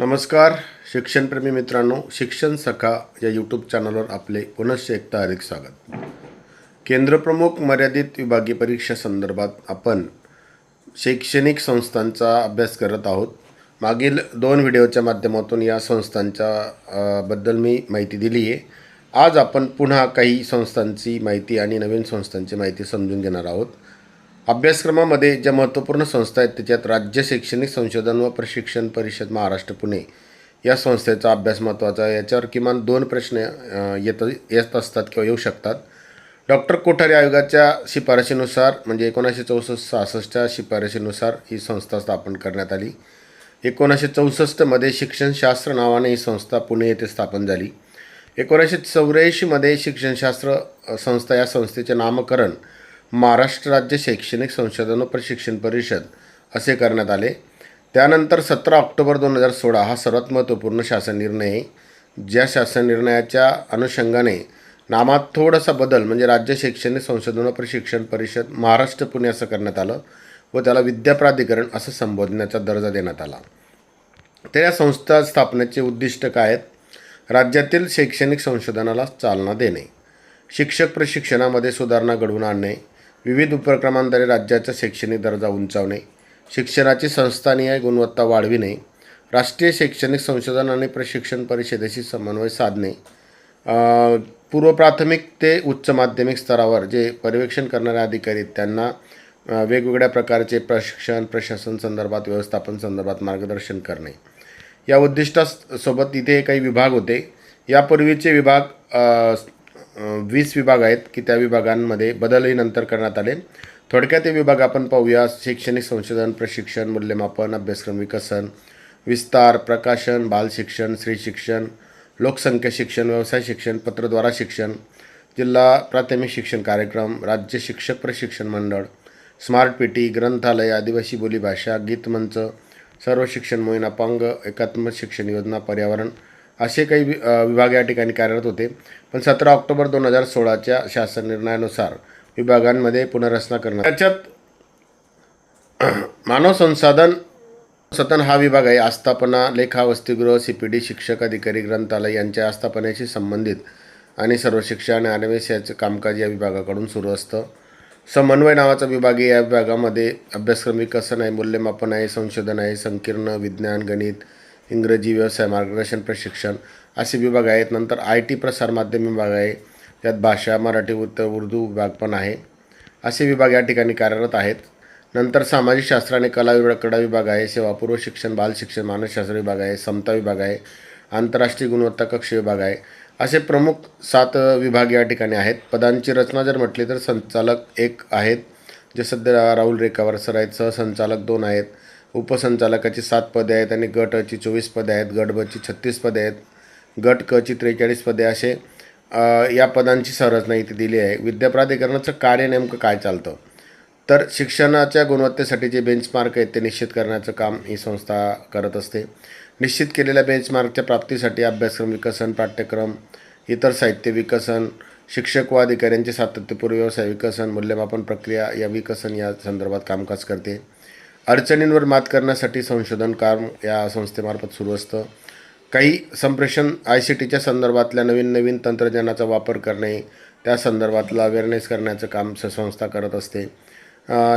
नमस्कार शिक्षणप्रेमी मित्रांनो शिक्षण सखा या यूट्यूब चॅनलवर आपले पुनश्च एकता हार्दिक स्वागत. केंद्रप्रमुख मर्यादित विभागीय परीक्षा संदर्भात आपण शैक्षणिक संस्थांचा अभ्यास करत आहोत. मागील दोन व्हिडिओच्या माध्यमातून या संस्थांच्या बद्दल मी माहिती दिली आहे. आज आपण पुन्हा काही संस्थांची माहिती आणि नवीन संस्थांची माहिती समजून घेणार आहोत. अभ्यासक्रमामध्ये ज्या महत्त्वपूर्ण संस्था आहेत त्याच्यात राज्य शैक्षणिक संशोधन व प्रशिक्षण परिषद महाराष्ट्र पुणे. या संस्थेचा अभ्यास महत्त्वाचा आहे. याच्यावर किमान दोन प्रश्न येत येत असतात किंवा येऊ शकतात. डॉक्टर कोठारी आयोगाच्या शिफारशीनुसार म्हणजे एकोणीसशे चौसष्ट सहासष्टच्या शिफारशीनुसार ही संस्था स्थापन करण्यात आली. एकोणीसशे चौसष्टमध्ये शिक्षणशास्त्र नावाने ही संस्था पुणे येथे स्थापन झाली. एकोणीसशे चौऱ्याऐंशीमध्ये शिक्षणशास्त्र संस्था या संस्थेचे नामकरण महाराष्ट्र राज्य शैक्षणिक संशोधन व प्रशिक्षण परिषद असे करण्यात आले. त्यानंतर सतरा ऑक्टोबर दोन हजार सोळा हा सर्वात महत्त्वपूर्ण शासन निर्णय आहे. ज्या शासन निर्णयाच्या अनुषंगाने नामात थोडासा बदल म्हणजे राज्य शैक्षणिक संशोधन व प्रशिक्षण परिषद महाराष्ट्र पुणे असं करण्यात आलं व त्याला विद्याप्राधिकरण असं संबोधण्याचा दर्जा देण्यात आला. तर या संस्था स्थापनेचे उद्दिष्ट काय आहेत? राज्यातील शैक्षणिक संशोधनाला चालना देणे. शिक्षक प्रशिक्षणामध्ये सुधारणा घडवून आणणे. विविध उपक्रमांद्वारे राज्याचा शैक्षणिक दर्जा उंचावणे शिक्षणाची संस्थानीय गुणवत्ता वाढविणे राष्ट्रीय शैक्षणिक संशोधन आणि प्रशिक्षण परिषदेशी समन्वय साधणे पूर्वप्राथमिक पूर्व प्राथमिक ते उच्च माध्यमिक स्तरावर जे पर्यवेक्षण करणारे अधिकारी आहेत त्यांना वेगवेगळ्या प्रकारचे प्रशिक्षण प्रशासन संदर्भात व्यवस्थापन संदर्भात मार्गदर्शन करणे. या उद्दिष्टासोबत इथे काही विभाग होते. यापूर्वीचे विभाग वीस विभाग आहेत की त्या विभागांमध्ये बदलही नंतर करण्यात आले. थोडक्यात हे विभाग आपण पाहूया. शैक्षणिक संशोधन प्रशिक्षण मूल्यमापन अभ्यासक्रम विकसन विस्तार प्रकाशन बाल शिक्षण स्त्री शिक्षण लोकसंख्या शिक्षण व्यवसाय शिक्षण पत्रद्वारा शिक्षण जिल्हा प्राथमिक शिक्षण कार्यक्रम राज्य शिक्षक प्रशिक्षण मंडळ स्मार्ट पेटी ग्रंथालय आदिवासी बोलीभाषा गीतमंच सर्व शिक्षण मोहीम अपंग एकात्म शिक्षण योजना पर्यावरण असे काही वि विभाग या ठिकाणी कार्यरत होते. पण सतरा ऑक्टोबर दोन हजार सोळाच्या शासन निर्णयानुसार विभागांमध्ये पुनर्रचना करणं त्याच्यात मानव संसाधन सतन हा विभाग आहे. आस्थापना लेखा वसतिगृह सी पी डी शिक्षक अधिकारी ग्रंथालय यांच्या आस्थापनेशी संबंधित आणि सर्व शिक्षा आणि आरएमएस याचं कामकाज या विभागाकडून सुरू असतं. समन्वय नावाचा विभाग आहे. या विभागामध्ये अभ्यासक्रम विकसन आहे मूल्यमापन आहे संशोधन आहे संकीर्ण विज्ञान गणित इंग्रजी व्यवसाय मार्गदर्शन प्रशिक्षण असे विभाग आहेत. नंतर आय टी प्रसार माध्यम विभाग आहे. त्यात भाषा मराठी उत्तर उर्दू विभाग पण आहे. असे विभाग या ठिकाणी कार्यरत आहेत. नंतर सामाजिक शास्त्र आणि कला विभाग कडा विभाग आहे. सेवापूर्व शिक्षण बाल शिक्षण मानसशास्त्र विभाग आहे. समता विभाग आहे. आंतरराष्ट्रीय गुणवत्ता कक्ष विभाग आहे. असे प्रमुख सात विभाग या ठिकाणी आहेत. पदांची रचना जर म्हटली तर संचालक एक आहेत. जे सध्या राहुल रेखावर सर आहेत. सहसंचालक दोन आहेत. उपसंचालकाची सात पदे आहेत आणि गट अची चोवीस पदे आहेत गट बची छत्तीस पदे आहेत गट क ची त्रेचाळीस पदे असे या पदांची संरचना इथे दिली आहे. विद्याप्राधिकरणाचं कार्य नेमकं काय चालतं? तर शिक्षणाच्या गुणवत्तेसाठी जे बेंचमार्क आहेत ते निश्चित करण्याचं काम ही संस्था करत असते. निश्चित केलेल्या बेंचमार्कच्या प्राप्तीसाठी अभ्यासक्रम विकसन पाठ्यक्रम इतर साहित्य विकसन शिक्षक व अधिकाऱ्यांचे सातत्यपूर्व व्यवसाय विकसन मूल्यमापन प्रक्रिया या विकसन या संदर्भात कामकाज करते. अडचणींवर मात करण्यासाठी संशोधन काम या संस्थेमार्फत सुरू असतं. काही संप्रेषण आय सी टीच्या संदर्भातल्या नवीन नवीन तंत्रज्ञानाचा वापर करणे त्या संदर्भातला अवेअरनेस करण्याचं काम स- संस्था करत असते.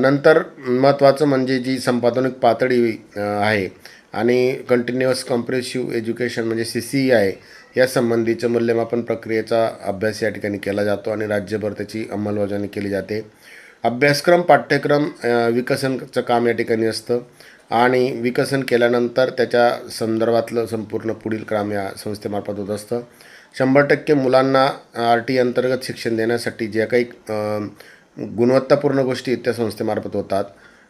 नंतर महत्त्वाचं म्हणजे जी संपादनिक पातळी आहे आणि कंटिन्युअस कॉम्प्रेसिव्ह एज्युकेशन म्हणजे सी सी ई आहे या संबंधीचं मूल्यमापन प्रक्रियेचा अभ्यास या ठिकाणी केला जातो आणि राज्यभर त्याची अंमलबजावणी केली जाते. अभ्यासक्रम पाठ्यक्रम विकसनचं काम या ठिकाणी असतं. आणि विकसन केल्यानंतर त्याच्या संदर्भातलं संपूर्ण पुढील काम या संस्थेमार्फत होत असतं. शंभर टक्के मुलांना आर टी अंतर्गत शिक्षण देण्यासाठी ज्या काही गुणवत्तापूर्ण गोष्टी त्या संस्थेमार्फत होतात.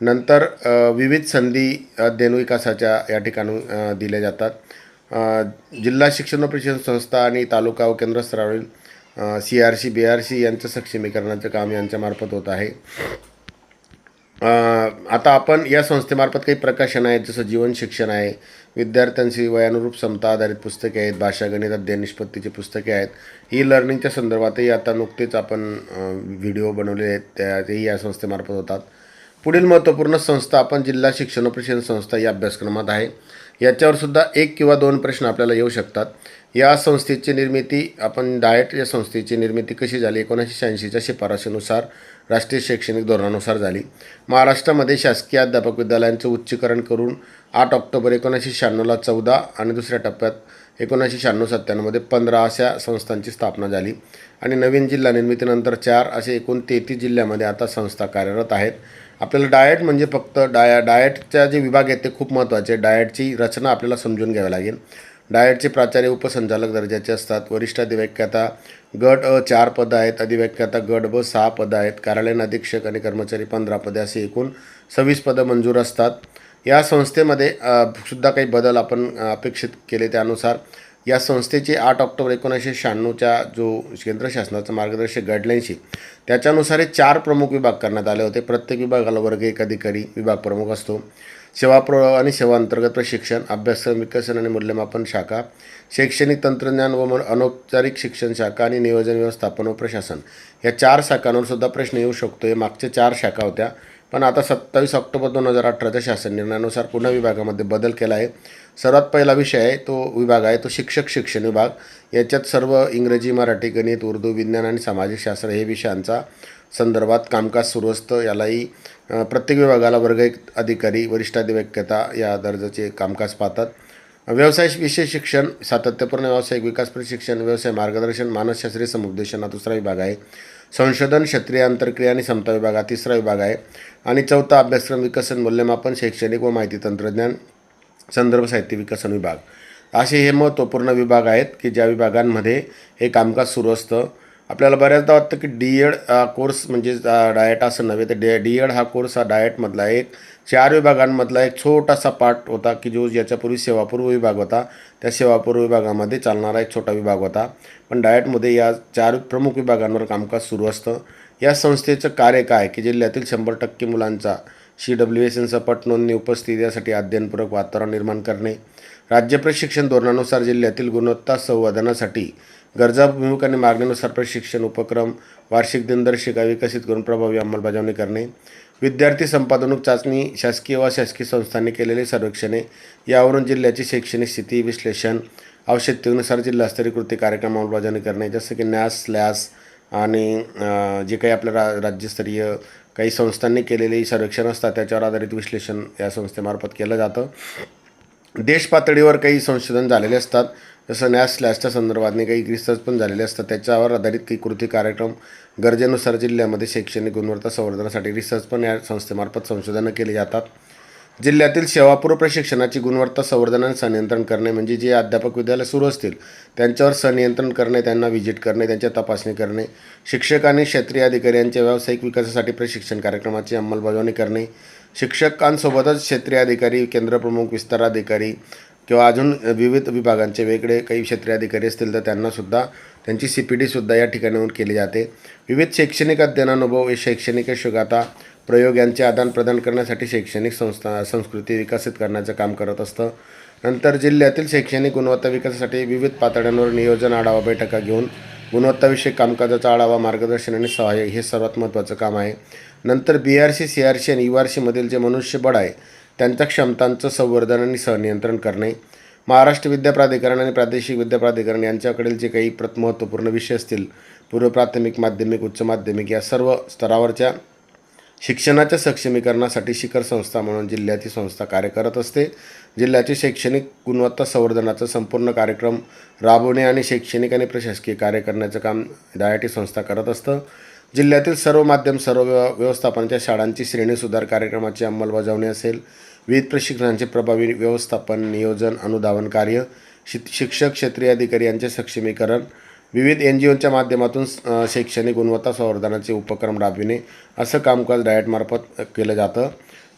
नंतर विविध संधी अध्ययन विकासाच्या या ठिकाणी दिल्या जातात. जिल्हा शिक्षण प्रशिक्षण संस्था आणि तालुका व केंद्र स्तरावरील C R C B R C यांचं सक्षमीकरणाचं काम यांच्यामार्फत होत आहे. आता आपण या संस्थेमार्फत काही प्रकाशन आहेत जसं जीवन शिक्षण आहे विद्यार्थ्यांशी वयानुरूप समता आधारित पुस्तके आहेत भाषा गणित अध्ययन निष्पत्तीची पुस्तके आहेत. ई लर्निंगच्या संदर्भातही आता नुकतेच आपण व्हिडिओ बनवले आहेत त्या तेही या संस्थेमार्फत होतात. पुढील महत्त्वपूर्ण संस्था आपण जिल्हा शिक्षण व प्रशिक्षण संस्था या अभ्यासक्रमात आहे. याच्यावर सुद्धा एक किंवा दोन प्रश्न आपल्याला येऊ शकतात. या संस्थेची निर्मिती आपण डायट या संस्थेची निर्मिती कशी झाली? एकोणीसशे शहाऐंशीच्या शिफारशीनुसार राष्ट्रीय शैक्षणिक धोरणानुसार झाली. महाराष्ट्रामध्ये शासकीय अध्यापक विद्यालयांचं उच्चीकरण करून आठ ऑक्टोबर एकोणीसशे शहाण्णवला चौदा आणि दुसऱ्या टप्प्यात एकोणीसशे शहाण्णव सत्त्याण्णवमध्ये पंधरा अशा संस्थांची स्थापना झाली. आणि नवीन जिल्हा निर्मितीनंतर चार असे एकूण तेहतीस जिल्ह्यामध्ये आता संस्था कार्यरत आहेत. आपल्याला डाएट म्हणजे फक्त डाया डाएटच्या जे विभाग आहेत ते खूप महत्त्वाचे डाएटची रचना आपल्याला समजून घ्यावी लागेल. डायटचे प्राचार्य उपसंचालक दर्जाचे असतात. वरिष्ठ अधिव्याख्याता गट अ चार पदं आहेत. अधिव्याख्याता गट ब सहा पदं आहेत. कार्यालयीन अधीक्षक आणि कर्मचारी पंधरा पदे असे एकूण सव्वीस पदं मंजूर असतात. या संस्थेमध्ये सुद्धा काही बदल आपण अपेक्षित केले त्यानुसार या संस्थेचे आठ ऑक्टोबर एकोणीसशे शहाण्णवच्या जो केंद्र शासनाचं मार्गदर्शक गाईडलाईनशी त्याच्यानुसार हे चार प्रमुख विभाग करण्यात आले होते. प्रत्येक विभागाला वर्ग एक अधिकारी विभाग प्रमुख असतो. सेवा प्रवाह आणि सेवा अंतर्गत प्रशिक्षण अभ्यासक्रम विकसन आणि मूल्यमापन शाखा शैक्षणिक तंत्रज्ञान व अनौपचारिक शिक्षण शाखा आणि नियोजन व्यवस्थापन व प्रशासन. या चार शाखांवर सुद्धा प्रश्न येऊ शकतो हे मागच्या चार शाखा होत्या. पण आता सत्तावीस ऑक्टोबर दोन हजार अठराच्या शासन निर्णयानुसार पुन्हा विभागामध्ये बदल केला आहे. सर्वात पहिला विषय आहे तो विभाग आहे तो शिक्षक शिक्षण विभाग. याच्यात सर्व इंग्रजी मराठी गणित उर्दू विज्ञान आणि सामाजिक शास्त्र हे विषयांचा संदर्भात कामकाज सुरू असतं. यालाही प्रत्येक विभागाला वर्ग एक अधिकारी वरिष्ठ या दर्जाचे कामकाज पाहतात. व्यवसाय विशेष शिक्षण सातत्यपूर्ण व्यावसायिक विकास प्रशिक्षण व्यवसाय मार्गदर्शन मानसशास्त्रीय समुपदेशन हा दुसरा विभाग आहे. संशोधन क्षत्रिय आंतरक्रिया आणि समता विभाग हा तिसरा विभाग आहे. आणि चौथा अभ्यासक्रम विकसन मूल्यमापन शैक्षणिक व माहिती तंत्रज्ञान संदर्भ साहित्य विकसन विभाग. असे हे महत्त्वपूर्ण विभाग आहेत की ज्या विभागांमध्ये हे कामकाज सुरू असतं. आपल्याला बऱ्याचदा वाटतं की डी एड कोर्स म्हणजे डाएट असं नव्हे तर डी डी एड हा कोर्स हा डाएटमधला एक चार विभागांमधला एक छोटासा पार्ट होता की जो याच्यापूर्वी सेवापूर्व विभाग होता त्या सेवापूर्व विभागामध्ये चालणारा एक छोटा विभाग होता. पण डाएटमध्ये या चार प्रमुख विभागांवर कामकाज सुरू असतं. या संस्थेचं कार्य काय? की जिल्ह्यातील शंभर टक्के मुलांचा सी डब्ल्यू एस एन सपाट नोंदणी उपस्थिती यासाठी अध्ययनपूरक वातावरण निर्माण करणे राज्य प्रशिक्षण धोरणानुसार जिल्ह्यातील गुणवत्ता संवर्धनासाठी गरजाभिमुख आणि मागणीनुसार प्रशिक्षण उपक्रम वार्षिक दिनदर्शिका विकसित करून प्रभावी अंमलबजावणी करणे विद्यार्थी संपादनूक चाचणी शासकीय व शासकीय संस्थांनी केलेली सर्वेक्षणे यावरून जिल्ह्याची शैक्षणिक स्थिती विश्लेषण आवश्यकतेनुसार जिल्हास्तरीय कृती कार्यक्रम अंमलबजावणी करणे जसं की न्यास स्लॅस आणि जे काही आपल्या रा राज्यस्तरीय काही संस्थांनी केलेली सर्वेक्षण असतात त्याच्यावर आधारित विश्लेषण या संस्थेमार्फत केलं जातं. देश पातळीवर काही संशोधन झालेले असतात. जसं नॅस स्लॅशच्या संदर्भातने काही रिसर्च पण झालेले असतात. त्याच्यावर आधारित काही कृती कार्यक्रम गरजेनुसार जिल्ह्यामध्ये शैक्षणिक गुणवत्ता संवर्धनासाठी रिसर्च पण या संस्थेमार्फत संशोधनं केली जातात. जिल्ह्यातील सेवापूर्व प्रशिक्षणाची गुणवत्ता संवर्धन आणि संनियंत्रण करणे म्हणजे जे अध्यापक विद्यालय सुरू असतील त्यांच्यावर संनियंत्रण करणे त्यांना व्हिजिट करणे त्यांच्या तपासणी करणे शिक्षक आणि क्षेत्रीय अधिकारी यांच्या व्यावसायिक विकासासाठी प्रशिक्षण कार्यक्रमाची अंमलबजावणी करणे शिक्षकांसोबतच क्षेत्रीय अधिकारी केंद्रप्रमुख विस्तार अधिकारी किंवा अजून विविध विभागांचे वेगळे काही क्षेत्रीय अधिकारी असतील तर त्यांनासुद्धा त्यांची सी पी डीसुद्धा या ठिकाणाहून केली जाते. विविध शैक्षणिक अध्ययनानुभव हे शैक्षणिक शुगाता प्रयोग यांचे आदानप्रदान करण्यासाठी शैक्षणिक संस्था संस्कृती विकसित करण्याचं काम करत असतं. नंतर जिल्ह्यातील शैक्षणिक गुणवत्ता विकासासाठी विविध पातळ्यांवर नियोजन आढावा बैठका घेऊन गुणवत्ताविषयक कामकाजाचा आढावा मार्गदर्शन आणि सहाय्य हे सर्वात महत्त्वाचं काम आहे. नंतर B R C C R C आणि यू आर सीमधील जे मनुष्यबळ आहे त्यांच्या क्षमतांचं संवर्धन आणि सहनियंत्रण करणे. महाराष्ट्र विद्या प्राधिकरण आणि प्रादेशिक विद्या प्राधिकरण यांच्याकडील जे काही प्रत महत्त्वपूर्ण विषय असतील पूर्व प्राथमिक माध्यमिक उच्च माध्यमिक या सर्व स्तरावरच्या शिक्षणाच्या सक्षमीकरणासाठी शिखर संस्था म्हणून जिल्ह्याची संस्था कार्य करत असते. जिल्ह्याचे शैक्षणिक गुणवत्ता संवर्धनाचा संपूर्ण कार्यक्रम राबवणे आणि शैक्षणिक आणि प्रशासकीय कार्य करण्याचं काम डायटी संस्था करत असतं. जिल्ह्यातील सर्व माध्यम सर्व व्यव व्यवस्थापनाच्या शाळांची श्रेणी सुधार कार्यक्रमाची अंमलबजावणी असेल. विविध प्रशिक्षणांचे प्रभावी व्यवस्थापन नियोजन अनुधावन कार्य शिक शिक्षक क्षेत्रीय अधिकारी यांचे सक्षमीकरण विविध एन जी ओच्या माध्यमातून शैक्षणिक गुणवत्ता संवर्धनाचे उपक्रम राबविणे असं कामकाज डायटमार्फत केलं जातं.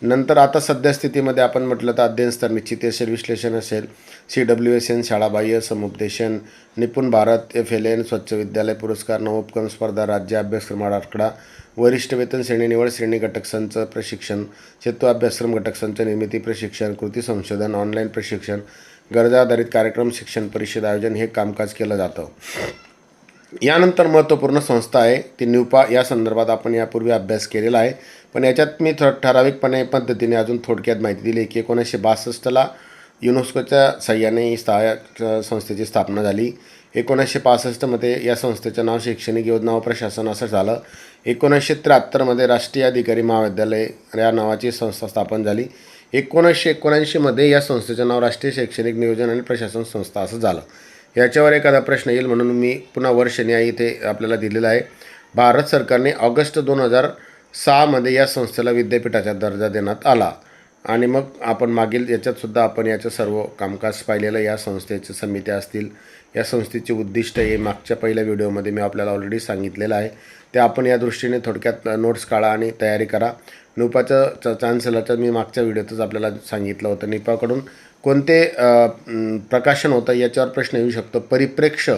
नंतर आता सध्या स्थितीमध्ये आपण म्हटलं तर अध्ययन स्तर निश्चिती असेल विश्लेषण असेल. सी डब्ल्यू एस एन शाळाबाह्य समुपदेशन Nipun Bharat F L N स्वच्छ विद्यालय पुरस्कार नवोपक्रम स्पर्धा राज्य अभ्यासक्रम आराखडा वरिष्ठ वेतन श्रेणी निवड श्रेणी घटक संच प्रशिक्षण सेतू अभ्यासक्रम घटक संच निर्मिती प्रशिक्षण कृती संशोधन ऑनलाईन प्रशिक्षण गरजा आधारित कार्यक्रम शिक्षण परिषद आयोजन हे कामकाज केलं जातं. यानंतर महत्त्वपूर्ण संस्था आहे ती न्यूपा या संदर्भात आपण यापूर्वी अभ्यास केलेला आहे. पण याच्यात मी थ ठराविकपणे पद्धतीने अजून थोडक्यात माहिती दिली की एकोणीसशे बासष्टला युनेस्कोच्या सहाय्याने ही स्था संस्थेची स्थापना झाली. एकोणीसशे पासष्टमध्ये या संस्थेचं नाव शैक्षणिक योजना व प्रशासन असं झालं. एकोणीसशे त्र्याहत्तरमध्ये राष्ट्रीय अधिकारी महाविद्यालय या नावाची संस्था स्थापन झाली. एकोणीसशे एकोणऐंशीमध्ये या संस्थेचं नाव राष्ट्रीय शैक्षणिक नियोजन आणि प्रशासन संस्था असं झालं. याच्यावर एखादा प्रश्न येईल म्हणून मी पुन्हा वर्ष न्याय इथे आपल्याला दिलेला आहे. भारत सरकारने ऑगस्ट दोन हजार सहामध्ये या संस्थेला विद्यापीठाचा दर्जा देण्यात आला. आणि मग आपण मागील याच्यातसुद्धा आपण याचं सर्व कामकाज पाहिलेलं या संस्थेच्या समित्या असतील या संस्थेचे उद्दिष्ट हे मागच्या पहिल्या व्हिडिओमध्ये मी आपल्याला ऑलरेडी सांगितलेलं आहे. ते आपण या दृष्टीने थोडक्यात नोट्स काढा आणि तयारी करा. निपाचं च चान्सलरचं मी मागच्या व्हिडिओतच आपल्याला सांगितलं होतं. निपाकडून कोणते प्रकाशन होतं याच्यावर प्रश्न येऊ शकतो. परिप्रेक्ष्य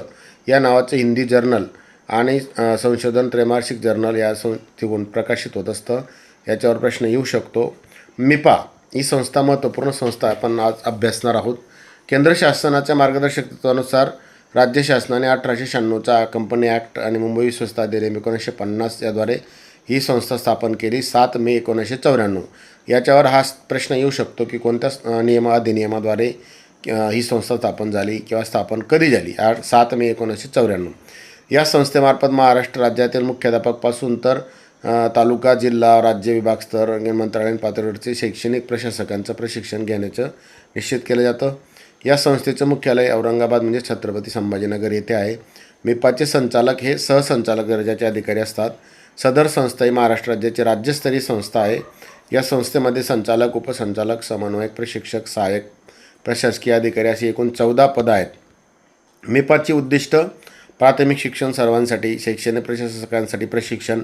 या नावाचं हिंदी जर्नल आणि संशोधन त्रैमासिक जर्नल या संस्थेकडून प्रकाशित होत असतं. याच्यावर प्रश्न येऊ शकतो. मिपा ही संस्था महत्त्वपूर्ण संस्था आपण आज अभ्यासणार आहोत. केंद्र शासनाच्या मार्गदर्शक तत्वानुसार राज्य शासनाने अठराशे शहाण्णवचा कंपनी ॲक्ट आणि मुंबई विश्वस्त अधिनियम एकोणीसशे पन्नास याद्वारे ही संस्था स्थापन केली. सात मे एकोणीसशे चौऱ्याण्णव. याच्यावर हा प्रश्न येऊ शकतो की कोणत्या नियमा अधिनियमाद्वारे ही संस्था स्थापन झाली किंवा स्थापन कधी झाली? आठ सात मे एकोणीसशे चौऱ्याण्णव. या संस्थेमार्फत महाराष्ट्र राज्यातील मुख्याध्यापकपासून तर तालुका जिल्हा राज्य विभाग स्तर मंत्रालयीन पातळीवरचे शैक्षणिक प्रशासकांचं प्रशिक्षण घेण्याचं निश्चित केलं जातं. या संस्थेचं मुख्यालय औरंगाबाद म्हणजे छत्रपती संभाजीनगर येथे आहे. मिपाचे संचालक हे सहसंचालक दर्जाचे अधिकारी असतात. सदर संस्था ही महाराष्ट्र राज्याची राज्यस्तरीय संस्था आहे. या संस्थेमध्ये संचालक उपसंचालक समन्वयक प्रशिक्षक सहाय्यक प्रशासकीय अधिकारी अशी एकूण चौदा पदं आहेत. मेपाची उद्दिष्ट प्राथमिक शिक्षण सर्वांसाठी शैक्षणिक प्रशासकांसाठी प्रशिक्षण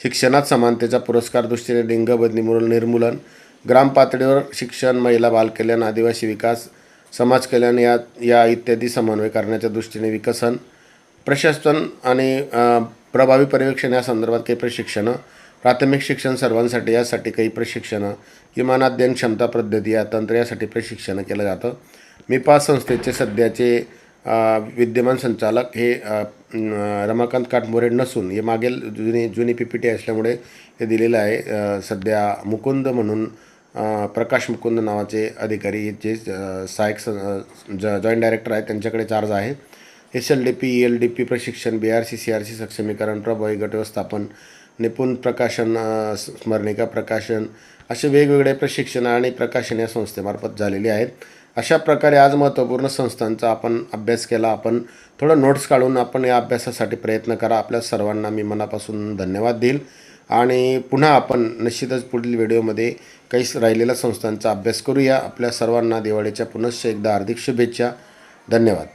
शिक्षणात समानतेचा पुरस्कार दृष्टीने लिंगबदली निर्मूलन निर्मूलन ग्रामपातळीवर शिक्षण महिला बालकल्याण आदिवासी विकास समाज कल्याण या या इत्यादी समन्वय करण्याच्या दृष्टीने विकसन प्रशासन आणि प्रभावी पर्यवेक्षण या संदर्भात काही प्रशिक्षणं प्राथमिक शिक्षण सर्वांसाठी यासाठी काही प्रशिक्षणं किमान अध्ययन क्षमता पद्धती या तंत्र यासाठी प्रशिक्षणं केलं जातं. मी पाच संस्थेचे सध्याचे विद्यमान संचालक हे रमाकांत काटमोरे नसून हे मागील जुनी जुनी पी पी टी असल्यामुळे हे दिलेलं आहे. सध्या मुकुंद म्हणून प्रकाश मुकुंद नावाचे अधिकारी जे सहायक सहाय्यक स ज जॉईंट डायरेक्टर आहेत त्यांच्याकडे चार्ज आहे. S L D P E L D P प्रशिक्षण B R C C R C सक्षमीकरण प्रभावी गट व्यवस्थापन निपुण प्रकाशन स्मरणिका प्रकाशन असे वेगवेगळे प्रशिक्षण आणि प्रकाशन या संस्थेमार्फत झालेले आहेत. अशा प्रकारे आज महत्त्वपूर्ण संस्थांचा आपण अभ्यास केला. आपण थोडं नोट्स काढून आपण या अभ्यासासाठी प्रयत्न करा. आपल्या सर्वांना मी मनापासून धन्यवाद देईल. आणि पुन्हा आपण निश्चितच पुढील व्हिडिओमध्ये काही राहिलेल्या संस्थांचा अभ्यास करूया. आपल्या सर्वांना दिवाळीच्या पुनश्च एकदा हार्दिक शुभेच्छा. धन्यवाद.